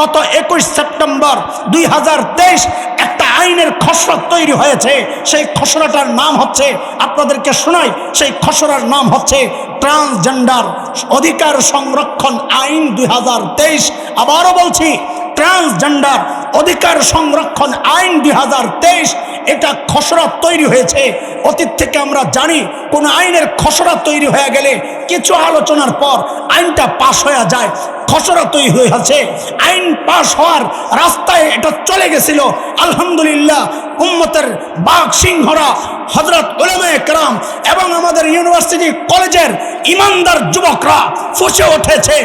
গত একুশ সেপ্টেম্বর দুই হাজার তেইশ একটা আইনের খসড়া তৈরি হয়েছে। সেই খসড়াটার নাম হচ্ছে, আপনাদেরকে শোনাই, সেই খসড়ার নাম হচ্ছে ট্রান্সজেন্ডার অধিকার সংরক্ষণ আইন দুই হাজার তেইশ। আবারও বলছি ট্রান্সজেন্ডার অধিকার সংরক্ষণ আইন দুই এটা খসড়া তৈরি হয়েছে। অতীত থেকে আমরা জানি কোন আইনের খসড়া তৈরি হয়ে গেলে কিছু আলোচনার পর আইনটা পাশ হয়ে যায়, খসড়া তৈরি হয়েছে আইন পাশ হওয়ার রাস্তায় এটা চলে গেছিল। আলহামদুলিল্লাহ, উম্মতের বাঘ সিংহরা হজরত উলেমা একরাম এবং আমাদের ইউনিভার্সিটি কলেজের ইমানদার যুবকরা ফুসে উঠেছে।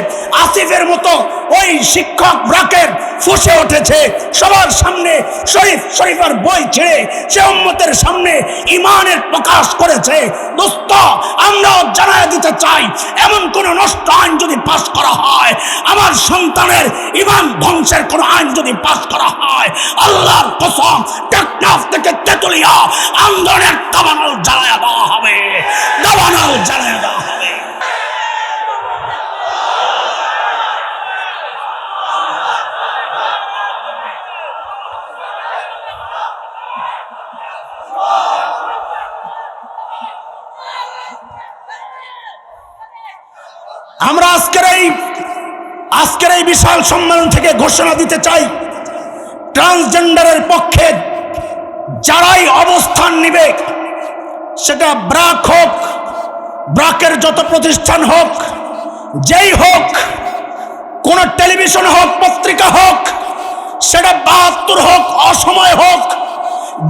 আসিফের মতো ওই শিক্ষক ব্রাকের ফুসে উঠেছে। সবার সামনে শরীফ শরীফের বই ছেড়ে সে উম্মতের সামনে ইমানের প্রকাশ করেছে। দোস্ত আমরাও জানায় দিতে চাই, এমন কোন নষ্ট আইন যদি পাশ করা হয়, আমার সন্তানের ইমান ধ্বংসের কোন আইন যদি পাশ করা হয়, আল্লাহর কসম, টেকনাফ থেকে তেতুলিয়া আন্দোলনের দাবানল জ্বালায় দেওয়া হবে। দাবানল জ্বালায় দেওয়া হবে। আমরা আজকের এই আজকের এই বিশাল সম্মেলন থেকে ঘোষণা দিতে চাই ট্রান্সজেন্ডারের পক্ষে যারাই অবস্থান নিবে, সেটা ব্রাক হোক, ব্রাকের যত প্রতিষ্ঠান হোক, যেই হোক, কোন টেলিভিশন হোক, পত্রিকা হোক, সেটা বাহাত্তর হোক, অসময় হোক,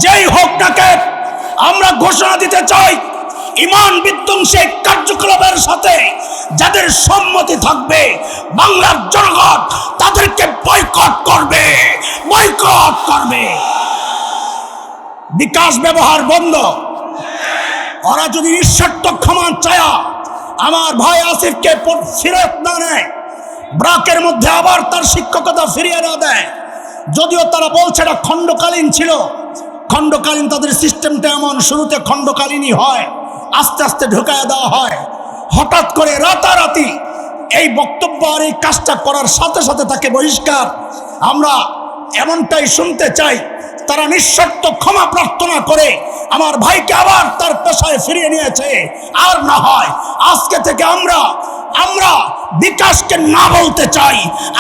যেই হোক নাকে আমরা ঘোষণা দিতে চাই, ইমান বিধ্বংসী কার্যকলাপের সাথে যাদের সম্মতি থাকবে, বাংলার জনগণ তাদেরকে বয়কট করবে বয়কট করবে। বিকাশ ব্যবহার বন্ধ। ওরা যদি নিঃস্বার্থ ক্ষমা চায়া, আমার ভাই আসিফকে ফেরত না নেয়, ব্রাকের মধ্যে আবার তার শিক্ষকতা ফিরিয়ে না দেয়। যদিও তারা বলছে এটা খণ্ডকালীন ছিল। খণ্ডকালীন তাদের সিস্টেমটা এমন, শুরুতে খণ্ডকালীনই হয়, আস্তে আস্তে ঢুকায় দেওয়া হয়। হঠাৎ করে রাতারাতি এই বক্তব্য আর এই কাজটা করার সাথে সাথে তাকে বহিষ্কার। আমরা এমনটাই শুনতে চাই তারা নিঃশর্ত ক্ষমা প্রার্থনা করে আমার ভাইকে আবার তার পেশায় ফিরিয়ে নিয়েছে। আর না হয়, আজকে থেকে আমরা আমরা বিকাশকে না বলতে চাই,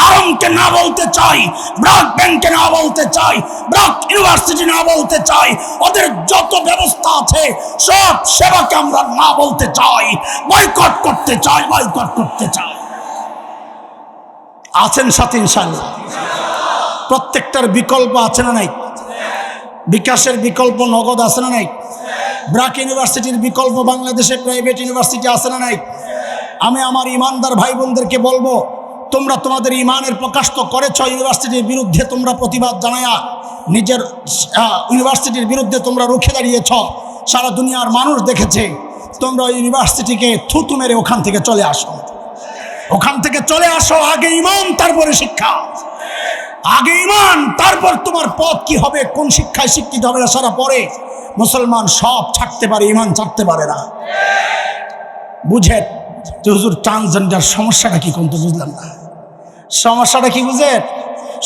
আরমকে না বলতে চাই, ব্রাক ব্যাংকে না বলতে চাই, ব্রাক ইউনিভার্সিটি না বলতে চাই, ওদের যত ব্যবস্থা আছে, সব সেবাকে আমরা না বলতে চাই, বয়কট করতে চাই, বয়কট করতে চাই। আছেন সাথে ইনশাল্লাহ প্রত্যেকটার বিকল্প আছে না নাই? বিকাশের বিকল্প নগদ আছে না নাই? ব্রাক ইউনিভার্সিটির বিকল্প বাংলাদেশে প্রাইভেট ইউনিভার্সিটি আছে না নাই? আমি আমার ইমানদার ভাই বোনদেরকে বলব, তোমরা তোমাদের ইমানের প্রকাশ তো করেছ ইউনিভার্সিটির বিরুদ্ধে, তোমরা প্রতিবাদ জানায়া নিজের ইউনিভার্সিটির বিরুদ্ধে তোমরা রুখে দাঁড়িয়েছ। সারা দুনিয়ার মানুষ দেখেছে, তোমরা ইউনিভার্সিটিকে থুতু মেরে ওখান থেকে চলে আসো। ওখান থেকে চলে আসো আগে ইমান তারপরে শিক্ষা। আগে ইমান, তারপর তোমার পথ কি হবে? কোন শিক্ষায় শিক্ষিত হবে না? সারা পরে মুসলমান সব ছাড়তে পারে, ইমান ছাড়তে পারে না। বুঝেন যে হুজুর ট্রান্সজেন্ডার সমস্যাটা কি কোন তো বুঝলাম না। সমস্যাটা কি বুঝেন?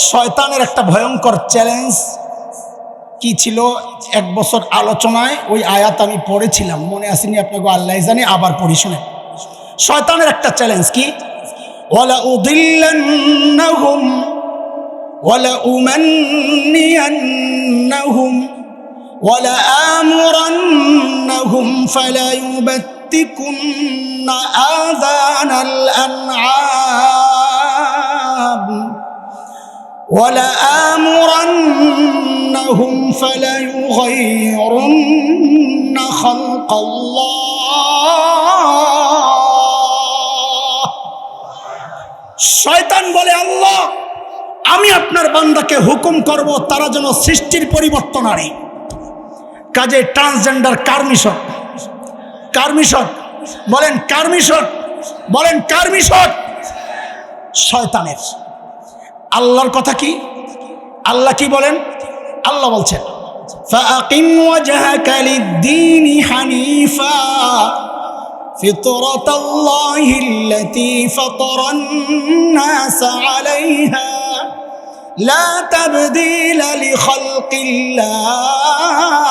শয়তানের একটা ভয়ঙ্কর চ্যালেঞ্জ কি ছিল? এক বছর আলোচনায় ওই আয়াত আমি পড়েছিলাম, মনে আসেনি আপনাকে, আল্লাহ জানে, আবার পড়ি শুনে শয়তানের একটা চ্যালেঞ্জ কি? ওয়ালা উদিল্লান্নাহুম ولأمنينهم ولآمرنهم فليبتكن آذان الأنعام ولآمرنهم فليغيرن خلق الله শয়তান বলে আল্লাহ আমি আপনার বান্দাকে হুকুম করব তারা যেন সৃষ্টির পরিবর্তন আনে কাজে ট্রান্সজেন্ডার কার্মিশন কার্মিশন বলেন কার্মিশন বলেন কার্মিশন শয়তানের আল্লাহর কথা কি আল্লাহ কি বলেন আল্লাহ বলছেন فأقم وجهك للدين حنيفا فطرة الله التي فطر الناس عليها لا تبديل لخلق الله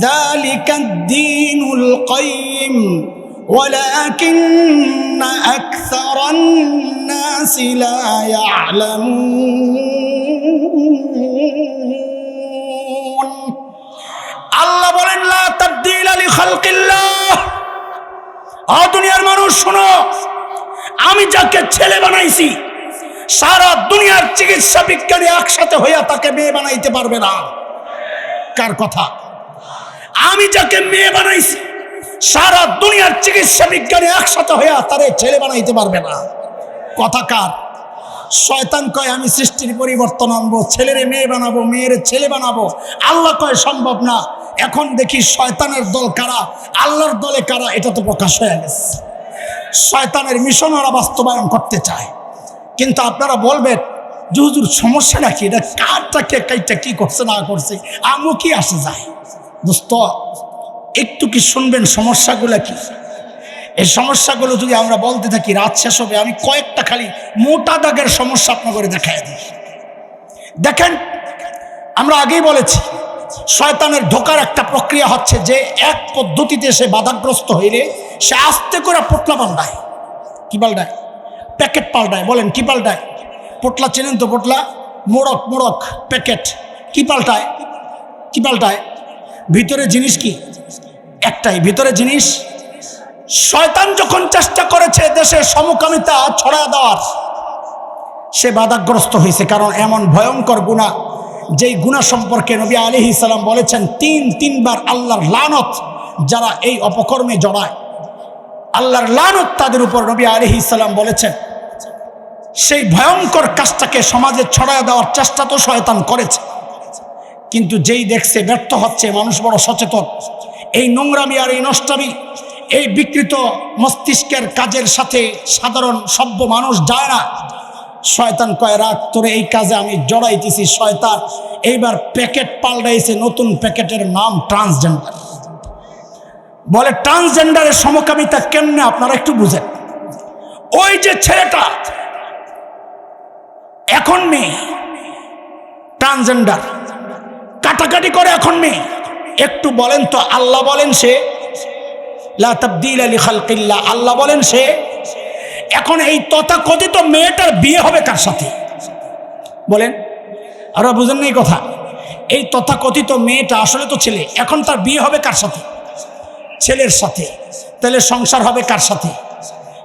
ذلك الدين القيم ولكن أكثر الناس لا يعلمون আল্লাহ বলেন লা তাবদিল আলি খালকিল্লাহ আ দুনিয়ার মানুষ শোনো আমি যাকে ছেলে বানাইছি সারা দুনিয়ার চিকিৎসা বিজ্ঞানী একসাথে হইয়া তাকে মেয়ে বানাইতে পারবে না। কার কথা? আমি যাকে মেয়ে বানাইছি, সারা দুনিয়ার চিকিৎসা বিজ্ঞানী একসাথে হইয়া তারে ছেলে বানাইতে পারবে না। কথা কার? শয়তান কয়, আমি সৃষ্টির পরিবর্তন আনব, ছেলেরে মেয়ে বানাবো, মেয়ের ছেলে বানাবো। আল্লাহ কয়, সম্ভব না। এখন দেখি শয়তানের দল কারা? আল্লাহর দলে কারা? এটা তো প্রকাশ হয়ে গেছে। শয়তানের মিশন ওরা বাস্তবায়ন করতে চায়। কিন্তু আপনারা বলবেন, যে হুজুর সমস্যাটা কি এটা কারটা কে কাইটা কি করছে, না করছে? আমও কি আসে যায়? দোস্ত, একটু কি শুনবেন সমস্যাগুলো কি? এই সমস্যাগুলো যদি আমরা বলতে থাকি, রাত শেষ হবে, আমি কয়েকটা খালি মোটা দাগের সমস্যা আপনাদের দেখায় দিই। দেখেন, আমরা আগেই বলেছি, শয়তানের ঢোকার একটা প্রক্রিয়া হচ্ছে যে এক পদ্ধতিতে সে বাধাগ্রস্ত হইলে সে আস্তে করে পোটলা পাল্টায় কি পাল্টায় প্যাকেট পাল্টায়, বলেন, কি পাল্টায়? পোটলা চেনেন তো পোটলা? মোড়ক মোড়ক, প্যাকেট, কি পাল্টায়? কি পাল্টায়? ভিতরে জিনিস কি? একটাই, ভিতরে জিনিস, শয়তান যখন চেষ্টা করেছে দেশের সমকামিতা ছড়া দেওয়ার, সে বাধাগ্রস্ত হয়েছে, কারণ এমন ভয়ঙ্কর গুণা, যেই গুণা সম্পর্কে নবী আলি সালাম বলেছেন, তিন, তিনবার আল্লাহর লানত যারা এই অপকর্মে জড়ায়, আল্লাহর লানত তাদের উপর নবী আলি সালাম বলেছেন। সেই ভয়ঙ্কর কাজটাকে সমাজে ছড়ায় দেওয়ার চেষ্টা তো শয়তান করেছে। কিন্তু যেই দেখছে ব্যর্থ হচ্ছে, মানুষ বড় সচেতন। এই নোংরামি আর এই নষ্টামি, এই বিকৃত মস্তিষ্কের কাজের সাথে সাধারণ সভ্য মানুষ যায় না। শয়তান কয়, রাখ, তোরে এই কাজে আমি জড়াইতেছি, শয়তান। এইবার প্যাকেট পাল্টাইছে নতুন প্যাকেটের নাম ট্রান্সজেন্ডার। বলে, ট্রান্সজেন্ডারের সমকামিতা কেমনে? আপনারা একটু বুঝেন। ওই যে ছেলেটা এখন মেয়ে। ট্রান্সজেন্ডার কাটাকাটি করে এখন মেয়ে। একটু বলেন তো, আল্লাহ বলেন সে? তাবদিল আলী খালকিল্লা। আল্লাহ বলেন সে? এখন এই তথাকথিত মেয়েটার বিয়ে হবে কার সাথে? বলেন। আর বুঝেন না এই কথা। এই তথাকথিত মেয়েটা আসলে তো ছেলে। এখন তার বিয়ে হবে কার সাথে? ছেলের সাথে। তাহলে সংসার হবে কার সাথে?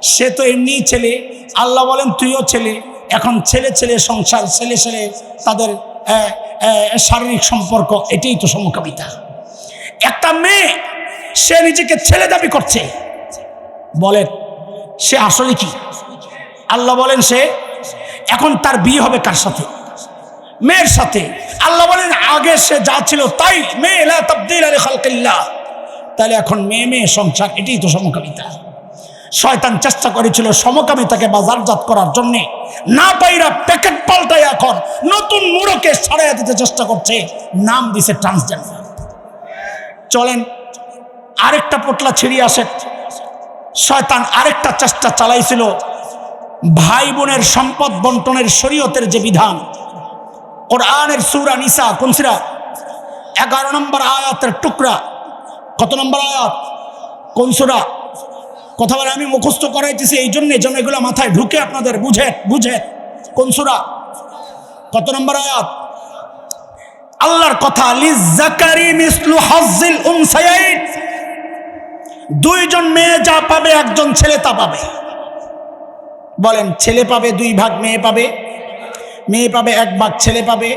সে তো এমনিই ছেলে। আল্লাহ বলেন তুইও ছেলে। এখন ছেলে ছেলে সংসার, ছেলে ছেলে তাদের শারীরিক সম্পর্ক, এটাই তো সমকামিতা। একটা মেয়ে, সে নিজেকে ছেলে দাবি করছে। বলেন, সে আসলে কি? আল্লাহ বলেন সে, এখন তার বিয়ে হবে কার সাথে? মেয়ের সাথে। আল্লাহ বলেন, আগে সে যা ছিল তাই। মেয়ে তাহলে এখন মেয়ে মেয়ে, সংসার, এটাই তো সমকামিতা। শয়তান চেষ্টা করেছিল সমকামিতাকে বাজারজাত করার জন্যে। না পাইরা প্যাকেট পাল্টায় এখন নতুন মুড়োকে ছাড়াইয়া দিতে চেষ্টা করছে। নাম দিছে ট্রান্সজেন্ডার চলেন, আরেকটা পোটলা ছিঁড়িয়ে আসে। শয়তান আরেকটা চেষ্টা চালাইছিল। ভাই বোনের সম্পদ বন্টনের শরীয়তের যে বিধান, কোরআনের সুরা নিসা, কোন সিরা? এগারো নম্বর আয়াতের টুকরা। কত নম্বর আয়াত? কোন সুরা? কথা বলে আমি মুখস্থ করাইতেছি, এই জন্যে যেন এগুলো মাথায় ঢুকে আপনাদের বুঝে বুঝে। কোন সুরা? কত নম্বর আয়াত? আল্লাহর কথা দুইজন মেয়ে যা পাবে, একজন ছেলে তা পাবে। বলেন, ছেলে পাবে দুই ভাগ, মেয়ে পাবে। মেয়ে পাবে এক ভাগ, ছেলে পাবে।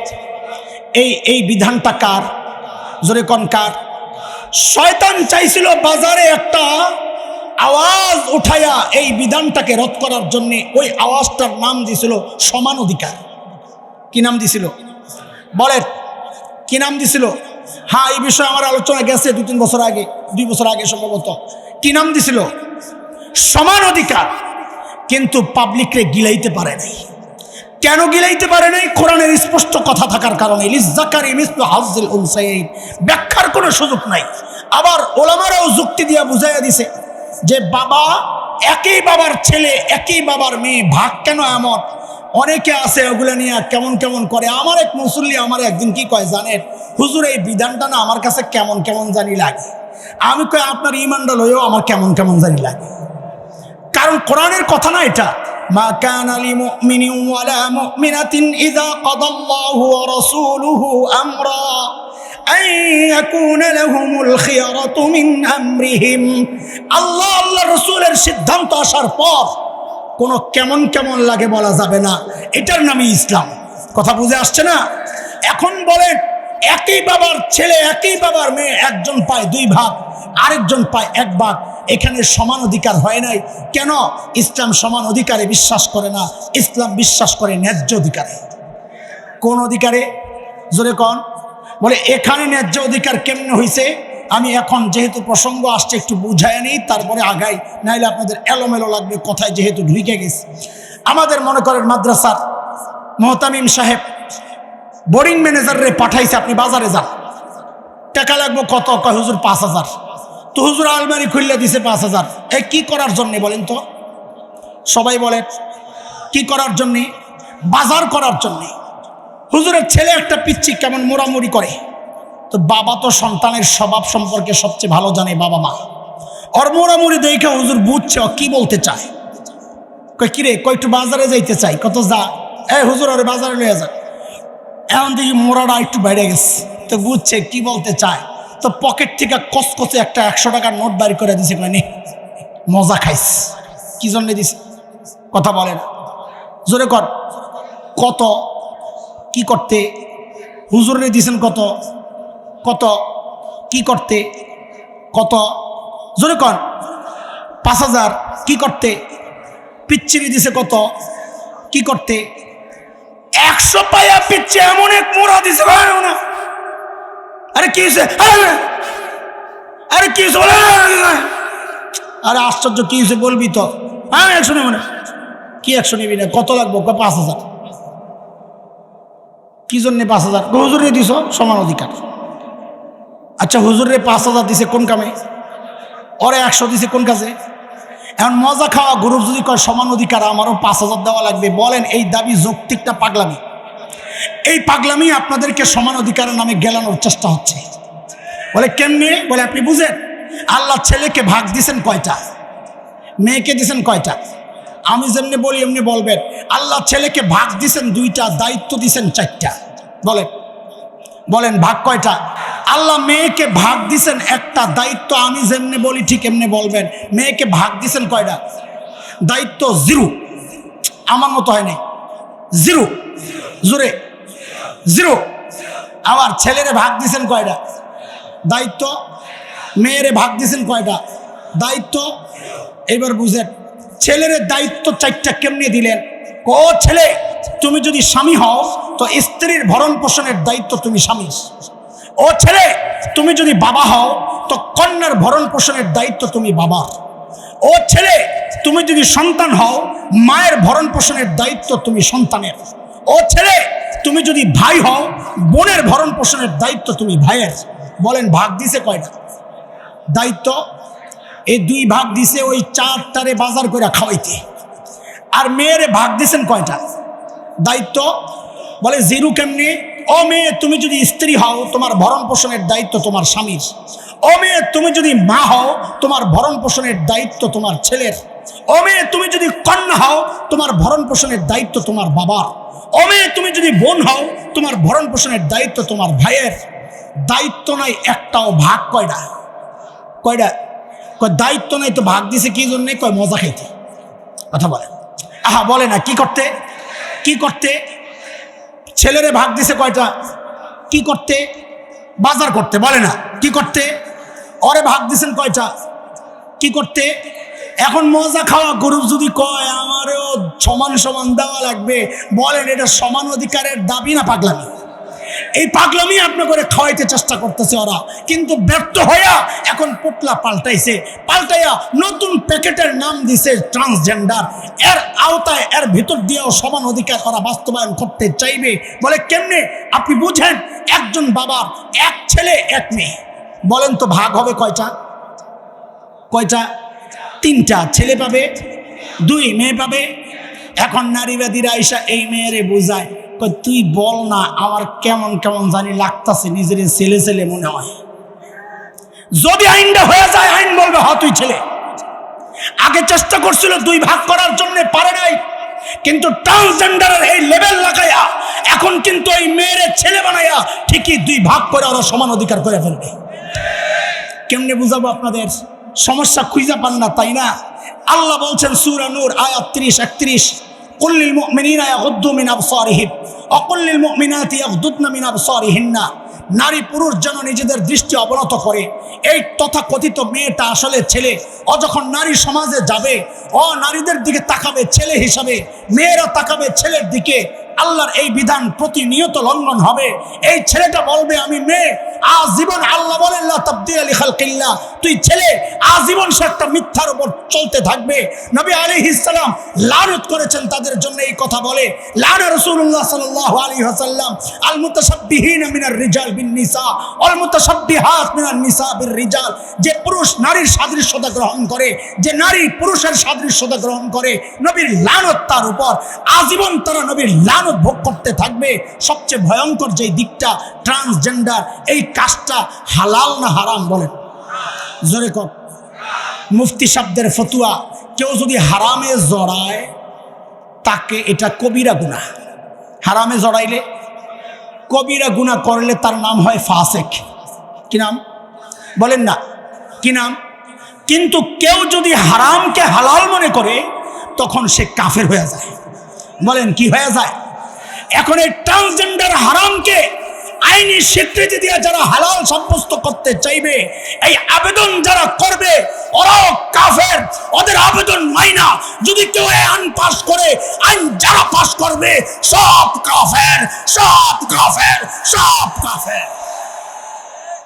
এই এই বিধানটা কার? জোরে কন কার? শয়তান চাইছিল বাজারে একটা আওয়াজ উঠায়া এই বিধানটাকে রদ করার জন্য ওই আওয়াজটার নাম দিছিল সমান অধিকার। কি নাম দিছিল? বলেন, কি নাম দিছিল? হ্যাঁ এই বিষয়ে আমার আলোচনা গেছে দু তিন বছর আগে, দুই বছর আগে সম্ভবত। কি নাম দিছিল? সমান অধিকার। কিন্তু পাবলিকরে গিলাইতে পারে নাই। কেন গিলাইতে পারে নাই? কোরআনের স্পষ্ট কথা থাকার কারণে। ব্যাখ্যার কোনো সুযোগ নাই। আবার ওলামারাও যুক্তি দিয়া বুঝাইয়া দিছে যে বাবা, একই বাবার ছেলে, একই বাবার মেয়ে, ভাগ কেন এমন? অনেকে আছে ওগুলো নিয়ে কেমন কেমন করে। আমার এক মুসল্লি আমার একদিন কি কয় জানেন? হুজুর, এই বিধানটা না আমার কাছে কেমন কেমন জানি লাগে। আমি কই, আপনার ইমানটা লইও আমার কেমন কেমন জানি লাগে। কারণ কোরআনের কথা না এটা। মা আলি মুমিনিন ওয়ালা মুমিনাতিন ইযা কাদাল্লাহু ওয়া রাসূলুহু আল্লাহ আল্লাহ রাসূলের সিদ্ধান্ত আসার পর কোনো কেমন কেমন লাগে বলা যাবে না। এটার নামই ইসলাম। কথা বুঝে আসছে না? এখন বলেন, একই বাবার ছেলে, একই বাবার মেয়ে, একজন পায় দুই ভাগ, আরেকজন পায় এক ভাগ। এখানে সমান অধিকার হয় নাই। কেন? ইসলাম সমান অধিকারে বিশ্বাস করে না। ইসলাম বিশ্বাস করে ন্যায্য অধিকারে। কোন অধিকারে? জোরে কন। বলে, এখানে ন্যায্য অধিকার কেমনে হয়েছে আমি এখন যেহেতু প্রসঙ্গ আসছে, একটু বুঝায় নিই, তারপরে আগাই। নাইলে আপনাদের এলোমেলো লাগবে, কথায় যেহেতু ঢুকে গেছে। আমাদের মনে করেন মাদ্রাসার মোহতামিম সাহেব বোর্ডিং ম্যানেজারে পাঠাইছে, আপনি বাজারে যান। টাকা লাগবে কত? কয়, হুজুর, পাঁচ হাজার। তো হুজুর আলমারি খুললে দিছে পাঁচ হাজার। এই কি করার জন্যে বলেন তো? সবাই বলে কি করার জন্যে? বাজার করার জন্যে। হুজুরের ছেলে একটা পিচ্ছি কেমন মোড়ামুড়ি করে? তো বাবা তো সন্তানের স্বভাব সম্পর্কে সবচেয়ে ভালো জানে বাবা মা। ওর মোড়ামুড়ি দেখে হুজুর বুঝছে, ও কি বলতে চায়? কই কিরে কই একটু বাজারে যাইতে চাই? কত যা? এ হুজুর ওরে বাজারে লয়ে যা। এখন দেখি মোড়াটা একটু বেড়ে গেছে। তো বুঝছে কি বলতে চায়? তো পকেট থেকে কসকসে একটা একশো টাকার নোট বাড়ি করে দিছে মানে মজা খাইস। কি জন্য দিছে? কথা বলেন জোরে কর। কত? কি করতে? হুজুরে দিছেন কত? কত? কি করতে? কত? জোরে কর পাঁচ হাজার। কি করতে? পিচ্ছিরি দিছে কত? কি করতে? একশো পায়া পিচ্ছে এমন এক মোড়া দিছে আরে কি হয়েছে আরে, কি হয়েছে আরে আশ্চর্য কি হয়েছে বলবি তো? হ্যাঁ একশো নেব না। কি একশো নিবি না? কত লাগবো? পাঁচ হাজার। কি জন্যে পাঁচ হাজার? হুজুরে দিছ? সমান অধিকার। আচ্ছা হুজুরে পাঁচ হাজার দিছে কোন কামে? ওরে একশো দিছে কোন কাজে? এখন মজা খাওয়া গ্রুপ যদি কয় সমান অধিকার, আমারও পাঁচ হাজার দেওয়া লাগবে। বলেন, এই দাবি যৌক্তিকটা পাগলামি। এই পাগলামি আপনাদেরকে সমান অধিকারের নামে গেলানোর চেষ্টা হচ্ছে। বলে, কেমনি? বলে, আপনি বুঝেন? আল্লাহ ছেলেকে ভাগ দিছেন কয়টা? মেয়েকে দিছেন কয়টা? আমি যেমনি বলি, এমনি বলবেন। আল্লাহ ছেলেকে ভাগ দিছেন দুইটা, দায়িত্ব দিছেন চারটা। বলেন। বলেন, ভাগ কয়টা? আল্লাহ মেয়েকে ভাগ দিছেন একটা, দায়িত্ব আমি যেমনি বলি, ঠিক এমনি বলবেন। মেয়েকে ভাগ দিছেন কয়টা? দায়িত্ব জিরো। আমার মতো হয় নাই। জিরো। জোরে। জিরো। আবার ছেলেরে ভাগ দিছেন কয়টা? দায়িত্ব। মেয়েরে ভাগ দিছেন কয়টা? দায়িত্ব। এবার বুঝেন। ছেলের দায়িত্ব চারটা কেমনে দিলেন? ও ছেলে, তুমি যদি স্বামী হও, তো স্ত্রীর ভরণ পোষণের দায়িত্ব তুমি স্বামী ও ছেলে, তুমি যদি বাবা হও, তো কন্যার ভরণ পোষণের দায়িত্ব তুমি বাবা ও ছেলে, তুমি যদি সন্তান হও, মায়ের ভরণ পোষণের দায়িত্ব তুমি সন্তানের। ও ছেলে, তুমি যদি ভাই হও, বোনের ভরণ পোষণের দায়িত্ব তুমি ভাইয়ের। বলেন, ভাগ দিছে কয়টা? দায়িত্ব এই দুই ভাগ দিছে ওই চারটারে বাজার করে খাওয়াইতে। আর মেয়েরে ভাগ দিছেন কয়টা? দায়িত্ব? বলে, জিরু কেমনি? ও মেয়ে, তুমি যদি স্ত্রী হও, তোমার ভরণ পোষণের দায়িত্ব তোমার স্বামীর। ও মেয়ে, তুমি যদি মা হও, তোমার ভরণ পোষণের দায়িত্ব তোমার ছেলের। ও মেয়ে, তুমি যদি কন্যা হও, তোমার ভরণ পোষণের দায়িত্ব তোমার বাবার। ও মেয়ে, তুমি যদি বোন হও, তোমার ভরণ পোষণের দায়িত্ব তোমার ভাইয়ের। দায়িত্ব নাই একটাও ভাগ কয়টা? কয়টা? কয়, দায়িত্ব নাই তো ভাগ দিছে কি জন্যে? কয়, মজা খাইতে কথা বলে। আহা, বলে না, কি করতে? কি করতে? ছেলেরে ভাগ দিছে কয়টা? কি করতে? বাজার করতে, বলে না, কি করতে? ওরে ভাগ দিছেন কয়টা? কি করতে? এখন মজা খাওয়া গরু যদি কয়, আমারও সমান সমান দেওয়া লাগবে। বলেন, এটা সমান অধিকারের দাবি না পাগলামি? এই পাগলামি আপনি করে খাওয়াইতে চেষ্টা করতেছে ওরা। কিন্তু ব্যর্থ হইয়া এখন পুতলা পাল্টাইছে। পাল্টাইয়া নতুন প্যাকেটের নাম দিছে ট্রান্সজেন্ডার। এর আওতায়, এর ভিতর দিয়েও সমান অধিকার ওরা বাস্তবায়ন করতে চাইবে। বলে কেমনে? আপনি বুঝেন, একজন বাবার এক ছেলে, এক মেয়ে। বলেন তো ভাগ হবে কয়টা? কয়টা? তিনটা। ছেলে পাবে, দুই মেয়ে পাবে। এখন নারীবাদীরা আইসা এই মেয়েরে বোঝায়। তুই বল না, আমার কেমন কেমন জানি লাগতাছে, নিজের ছেলে ছেলে মনে হয়। যদি আইনটা হয়ে যায়, আইন বলবে হ তুই ছেলে। আগে চেষ্টা করছিল, দুই ভাগ করার জন্য পারে নাই। কিন্তু ট্রান্সজেন্ডারের এই লেভেল লাগাইয়া, এখন কিন্তু এই মেয়ের ছেলে বানাইয়া ঠিকই দুই ভাগ করে ওরা সমান অধিকার করে ফেলবে। কেমনে বুঝাবো আপনাদের? সমস্যা খুঁজে পান না, তাই না? আল্লাহ বলছেন, সুরা নূর, আয়াত ত্রিশ, একত্রিশ। কুল্লিল মুমিনিনা ইয়াগুদ্দু মিন আবসারিহিম অকুল্লিল মুমিনাতি ইয়াগদুদনা মিন আবসারিহিন্না। নারী পুরুষ যেন নিজেদের দৃষ্টি অবনত করে, এই তথাকথিত মেয়েটা আসলে ছেলে। ও যখন নারী সমাজে যাবে, ও নারীদের দিকে তাকাবে ছেলে হিসাবে, মেয়েরা তাকাবে ছেলের দিকে, আল্লাহর এই বিধান প্রতিনিয়ত লঙ্ঘন হবে। এই ছেলেটা বলবে, আমি মেয়ে আজীবন আল্লাহ বলেন, লা তাবদীলা লিখালকিল্লাহ তুই ছেলে, আজীবন সে একটা মিথ্যার উপর চলতে থাকবে। নবী আলাইহিস সালাম লানত করেছেন তাদের জন্য এই কথা বলে। ওয়াসাল্লাম আল মুতাশাব্বিহিন মিনার রিজাল বিন নিসা। মিনান নিসা বির রিজাল। যে পুরুষ নারীর সাদৃশ্যতা গ্রহণ করে, যে নারী পুরুষের সাদৃশ্যতা গ্রহণ করে, নবীর লানত তার উপর। আজীবন তারা নবীর লানত ভোগ করতে থাকবে। সবচেয়ে ভয়ঙ্কর যে দিকটা ট্রান্সজেন্ডার এই কাজটা হালাল না হারাম বলেন? জোরে কর। মুফতি শব্দের ফতুয়া, কেউ যদি হারামে জড়ায়, তাকে এটা কবিরা গুনাহ। হারামে জড়াইলে কবিরা গুনাহ করলে তার নাম হয় ফাসেক। কি নাম? বলেন না। কি নাম? কিন্তু কেউ যদি হারামকে হালাল মনে করে, তখন সে কাফের হয়ে যায়। বলেন কি হয়ে যায়? এখন এই ট্রান্সজেন্ডার হারামকে আইনি স্বীকৃতি দিয়ে যারা হালাল সাব্যস্ত করতে চাইবে, এই আবেদন যারা করবে, ওরাও কাফের। ওদের আবেদন মাইনা যদি কেউ আইন পাস করে, আইন যারা পাস করবে, সব কাফের সব কাফের সব কাফের।